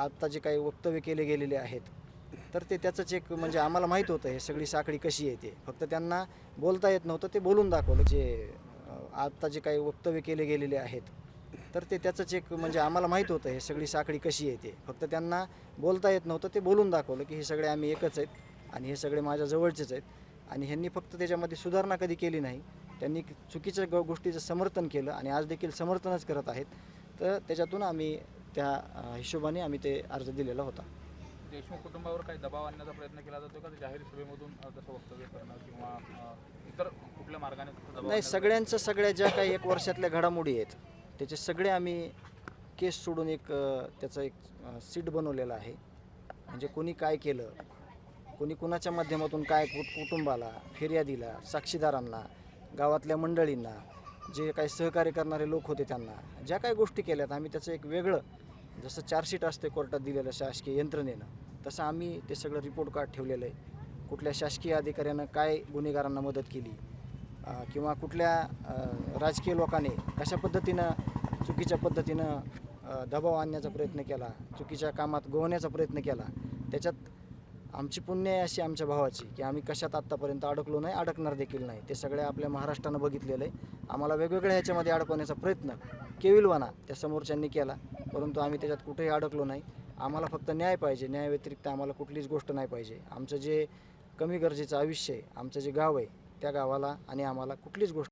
आत्ता जे काही वक्तव्य केले गेलेले आहेत तर ते त्याचंच एक म्हणजे आम्हाला माहीत होतं हे सगळी साखळी कशी येते फक्त त्यांना बोलता येत नव्हतं ते बोलून दाखवलं जे आत्ता जे काही वक्तव्य केले गेलेले आहेत तर ते त्याचंच एक म्हणजे आम्हाला माहीत होतं हे सगळी साखळी कशी येते फक्त त्यांना बोलता येत नव्हतं ते बोलून दाखवलं की हे सगळे आम्ही एकच आहेत आणि हे सगळे माझ्या जवळचेच आहेत. आणि ह्यांनी फक्त त्याच्यामध्ये सुधारणा कधी केली नाही त्यांनी चुकीच्या ग गोष्टीचं समर्थन केलं आणि आज देखील समर्थनच करत आहेत. तर त्याच्यातून आम्ही त्या हिशोबाने आम्ही ते अर्ज दिलेला होता. देशमुख कुटुंबावर काही दबाव आणण्याचा प्रयत्न केला जातो का? ते जाहीर सभेमधून तसं वक्तव्य करणं किंवा इतर कुठल्या मार्गाने नाही सगळ्यांचं सगळ्या ज्या काही एक वर्षातल्या घडामोडी आहेत त्याचे सगळे आम्ही केस सोडून एक त्याचं एक सीट बनवलेलं आहे. म्हणजे कोणी काय केलं कोणी कुणाच्या माध्यमातून काय कुट कुटुंबाला फिर्यादीला साक्षीदारांना गावातल्या मंडळींना जे काही सहकार्य करणारे लोक होते त्यांना ज्या काही गोष्टी केल्यात आम्ही त्याचं एक वेगळं जसं चार्जशीट असते कोर्टात दिलेलं शासकीय यंत्रणेनं तसं आम्ही ते सगळं रिपोर्ट कार्ड ठेवलेलं आहे. कुठल्या शासकीय अधिकाऱ्यानं काय गुन्हेगारांना मदत केली किंवा कुठल्या राजकीय लोकांनी कशा पद्धतीनं चुकीच्या पद्धतीनं दबाव आणण्याचा प्रयत्न केला चुकीच्या कामात गोवण्याचा प्रयत्न केला त्याच्यात आमची पुण्य आहे अशी आमच्या भावाची की आम्ही कशात आत्तापर्यंत अडकलो नाही अडकणार देखील नाही. ते सगळे आपल्या महाराष्ट्रानं बघितलेलं आहे. आम्हाला वेगवेगळ्या ह्याच्यामध्ये अडकवण्याचा प्रयत्न केविलवाना त्या समोरच्यांनी केला परंतु आम्ही त्याच्यात कुठेही अडकलो नाही. आम्हाला फक्त न्याय पाहिजे. न्याय व्यतिरिक्त आम्हाला कुठलीच गोष्ट नाही पाहिजे. आमचं जे कमी गरजेचं आयुष्य आहे आमचं जे गाव आहे त्या गावाला आणि आम्हाला कुठलीच गोष्ट